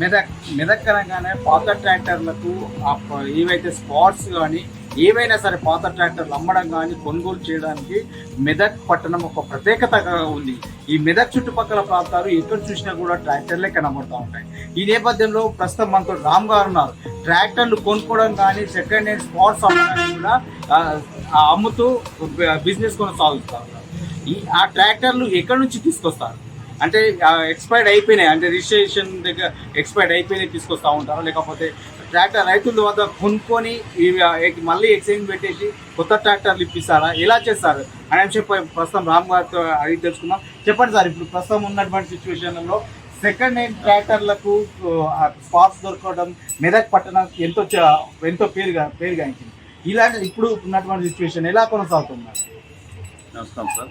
మెదక్ మెదక్ అనగానే పాత ట్రాక్టర్లకు ఏవైతే స్పాట్స్ కానీ ఏవైనా సరే పాత ట్రాక్టర్లు అమ్మడం కానీ కొనుగోలు చేయడానికి మెదక్ పట్టణం ఒక ప్రత్యేకతగా ఉంది. ఈ మెదక్ చుట్టుపక్కల ప్రాంతాలు ఎక్కడ చూసినా కూడా ట్రాక్టర్లే కనబడుతూ ఉంటాయి. ఈ నేపథ్యంలో ప్రస్తుతం మనతో రామ్ గారు ఉన్నారు. ట్రాక్టర్లు కొనుక్కోవడం కానీ సెకండ్ హ్యాండ్ స్పాట్స్ అమ్మడానికి కూడా అమ్ముతూ బిజినెస్ కొనసాగుతూ ఈ ఆ ట్రాక్టర్లు ఎక్కడి నుంచి తీసుకొస్తారు? అంటే ఎక్స్పైర్డ్ అయిపోయినాయి. అంటే రిజిస్ట్రేషన్ దగ్గర ఎక్స్పైర్డ్ అయిపోయినాయి తీసుకొస్తా ఉంటారు? లేకపోతే ట్రాక్టర్ రైతుల వద్ద కొనుక్కొని ఇవి మళ్ళీ ఎక్స్చేంజ్ పెట్టేసి కొత్త ట్రాక్టర్లు ఇప్పిస్తారా? ఎలా చేస్తారు? అని చెప్పి ప్రస్తుతం రామ్ గారితో అడిగి తెలుసుకుందాం. చెప్పండి సార్ ఇప్పుడు ప్రస్తుతం ఉన్నటువంటి సిచ్యువేషన్లో సెకండ్ హ్యాండ్ ట్రాక్టర్లకు స్పాట్స్ దొరకడం మెదక్ పట్టణం ఎంతో చ- ఎంతో పేరుగా పేరుగాంచింది. ఇలాంటి ఇప్పుడు ఉన్నటువంటి సిచ్యువేషన్ ఎలా కొనసాగుతుంది? నమస్కారం సార్.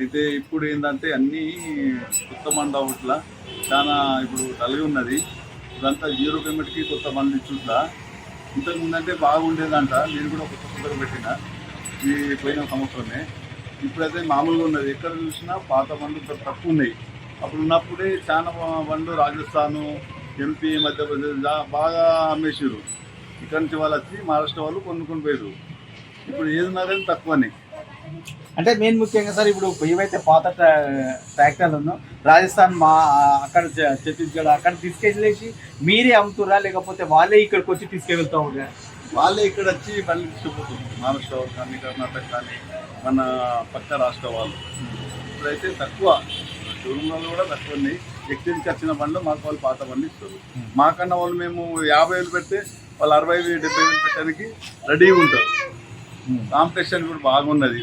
అయితే ఇప్పుడు ఏంటంటే అన్నీ కొత్త మండ అవుట్ల చాలా ఇప్పుడు కలిగి ఉన్నది. ఇదంతా జీరో పేమెంట్కి కొత్త మంది చూట్ల ఇంతకు ముందంటే బాగుండేదంట. నేను కూడా కొత్త కొత్తగా పెట్టిన. ఈ పోయిన సంవత్సరమే. ఇప్పుడైతే మామూలుగా ఉన్నది. ఎక్కడ చూసినా పాత బండ్లు తక్కువ ఉన్నాయి. అప్పుడు ఉన్నప్పుడే చాలా బండ్లు రాజస్థాను ఎంపీ మధ్యప్రదేశ్ బాగా అమ్మేసారు ఇక్కడి నుంచి వాళ్ళు వచ్చి మహారాష్ట్ర వాళ్ళు కొనుక్కొని పోయారు ఇప్పుడు ఏది ఉన్నారని తక్కువనే. అంటే మెయిన్ ముఖ్యంగా సార్ ఇప్పుడు ఏవైతే పాత ట్రా- ట్రాక్టర్లు ఉన్నో రాజస్థాన్ మా అక్కడ ఛత్తీస్గఢ్ అక్కడ తీసుకెళ్ళేసి మీరే అమ్ముతురా లేకపోతే వాళ్ళే ఇక్కడికి వచ్చి తీసుకెళ్తా ఉంటారా? వాళ్ళే ఇక్కడ వచ్చి బండ్లు తీసుకుపోతుంది మహారాష్ట్ర కానీ కర్ణాటక కానీ మన పక్క రాష్ట్ర వాళ్ళు. ఇప్పుడైతే తక్కువ. షోరూమ్లలో కూడా తక్కువ ఉన్నాయి. ఎక్స్చేంజ్కి వచ్చిన బండ్లు మాకు వాళ్ళు పాత బండ్లు ఇస్తారు మాకన్నా వాళ్ళు మేము యాభై వేలు పెడితే వాళ్ళు అరవై వేలు డెబ్బై వేలు పెట్టడానికి రెడీగా ఉంటారు. కాంపిటీషన్ కూడా బాగున్నది.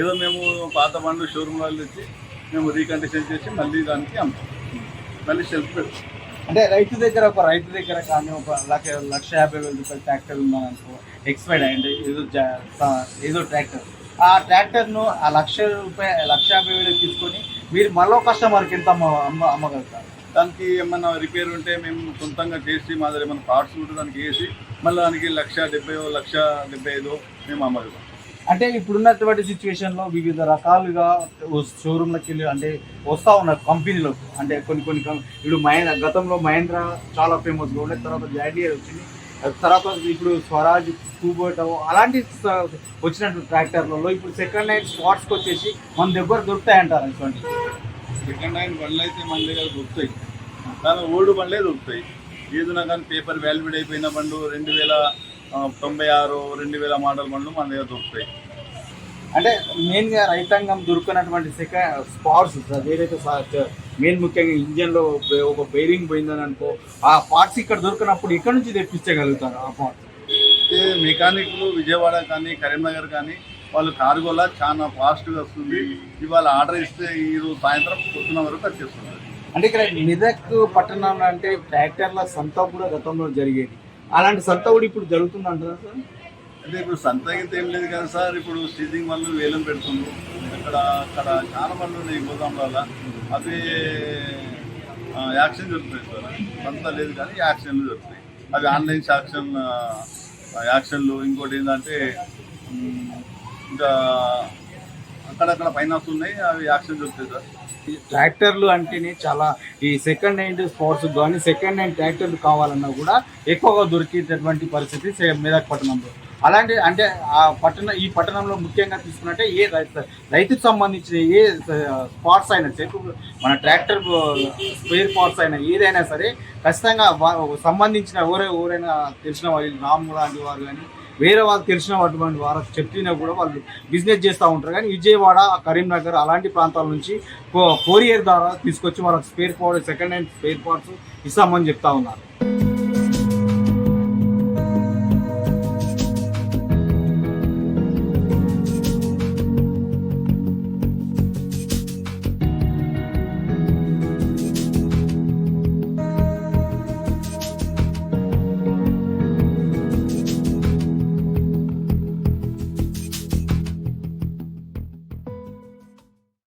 ఏదో మేము పాత బండ్లు షోరూమ్లో తెచ్చి మేము రీకండిషన్ చేసి మళ్ళీ దానికి అమ్ముతాం మళ్ళీ షెల్ఫ్ పెడతాం. అంటే రైతు దగ్గర ఒక రైతు దగ్గర కానీ ఒక లక్ష లక్ష యాభై వేల రూపాయల ట్రాక్టర్ ఉందనుకో ఎక్స్పైర్డ్ అయ్యింది ఏదో ఏదో ట్రాక్టర్ ఆ ట్రాక్టర్ను ఆ లక్ష రూపాయ లక్ష యాభై వేలు తీసుకొని మీరు మళ్ళీ కస్టమర్కి ఎంత అమ్మ అమ్మ అమ్మగలుగుతారు? దానికి ఏమన్నా రిపేర్ ఉంటే మేము సొంతంగా చేసి మా దగ్గర ఏమైనా పార్ట్స్ ఉంటే దానికి వేసి మళ్ళీ దానికి లక్ష డెబ్బై లక్ష డెబ్బై ఐదు మేము అమ్మగలం అంటే ఇప్పుడున్నటువంటి సిచ్యువేషన్లో వివిధ రకాలుగా షోరూమ్లకి వెళ్ళి అంటే వస్తూ ఉన్నారు కంపెనీలకు అంటే కొన్ని కొన్ని ఇప్పుడు మహేంద్ర గతంలో మహేంద్ర చాలా ఫేమస్గా ఉండే తర్వాత జాండియర్ వచ్చింది. తర్వాత ఇప్పుడు స్వరాజ్ కూబోటో అలాంటి వచ్చినటువంటి ట్రాక్టర్లలో ఇప్పుడు సెకండ్ హ్యాండ్ స్పాట్స్కి వచ్చేసి మన దగ్గర దొరుకుతాయంటారు అటువంటి సెకండ్ హ్యాండ్ బండ్లు అయితే మన దగ్గర దొరుకుతాయి. కానీ ఓల్డ్ బండ్లే దొరుకుతాయి. ఏదైనా కానీ పేపర్ వాల్యూడ్ అయిపోయిన బండ్లు రెండు వేల తొంభై ఆరు రెండు వేల మోడల్ బండ్లు మన దగ్గర దొరుకుతాయి. అంటే మెయిన్గా రైతాంగం దొరుకున్నటువంటి సెకండ్ స్పాట్స్ ఏదైతే మెయిన్ ముఖ్యంగా ఇంజన్లో ఒక బైరింగ్ పోయిందని అనుకో ఆ పార్ట్స్ ఇక్కడ దొరికినప్పుడు ఇక్కడ నుంచి తెప్పించగలుగుతారు ఆ పార్ట్స్ మెకానిక్లు విజయవాడ కానీ కరీంనగర్ కానీ వాళ్ళు కార్గోలా చాలా ఫాస్ట్గా వస్తుంది. ఇవాళ ఆర్డర్ ఇస్తే ఈరోజు సాయంత్రం పొద్దున వరకు వచ్చేస్తుంది అంటే ఇక్కడ మెదక్ పట్టణంలో అంటే ట్రాక్టర్ల సంత కూడా గతంలో జరిగేది. అలాంటి సంత కూడా ఇప్పుడు జరుగుతుంది అంటారా సార్? అంటే ఇప్పుడు సంత అయితే ఏం లేదు కదా సార్ ఇప్పుడు సీజింగ్ వాళ్ళు వేలం పెడుతుంది అక్కడ అక్కడ చాలా మంది ఉన్నాయి గోదాం వల్ల అవి యాక్షన్ జరుగుతాయి సార్. సంత లేదు కానీ యాక్షన్లు జరుగుతాయి అవి ఆన్లైన్ యాక్షన్ యాక్షన్లు. ఇంకోటి ఏంటంటే ఇంకా అక్కడక్కడ పైన ఉన్నాయి అవి యాక్షన్ జరుగుతాయి సార్. ఈ ట్రాక్టర్లు అంటేనే చాలా ఈ సెకండ్ హ్యాండ్ స్పోర్ట్స్ కానీ సెకండ్ హ్యాండ్ ట్రాక్టర్లు కావాలన్నా కూడా ఎక్కువగా దొరికేటటువంటి పరిస్థితి సే- మెదక్ పట్టణంలో. అలాంటి అంటే ఆ పట్టణ ఈ పట్టణంలో ముఖ్యంగా తీసుకున్నట్టే ఏ రైతు రైతుకు సంబంధించిన ఏ స్పాట్స్ అయినా చెక్కు మన ట్రాక్టర్ స్పేర్ పార్ట్స్ అయినా ఏదైనా సరే ఖచ్చితంగా సంబంధించిన ఎవరో ఎవరైనా తెలిసిన వాళ్ళు రాము లాంటి వారు కానీ వేరే వాళ్ళు తెలిసిన అటువంటి వారు చెప్పినా కూడా వాళ్ళు బిజినెస్ చేస్తూ ఉంటారు. కానీ విజయవాడ కరీంనగర్ అలాంటి ప్రాంతాల నుంచి కొరియర్ ద్వారా తీసుకొచ్చి వాళ్ళకి spare part second hand spare parts ఇస్తామని చెప్తా ఉన్నారు.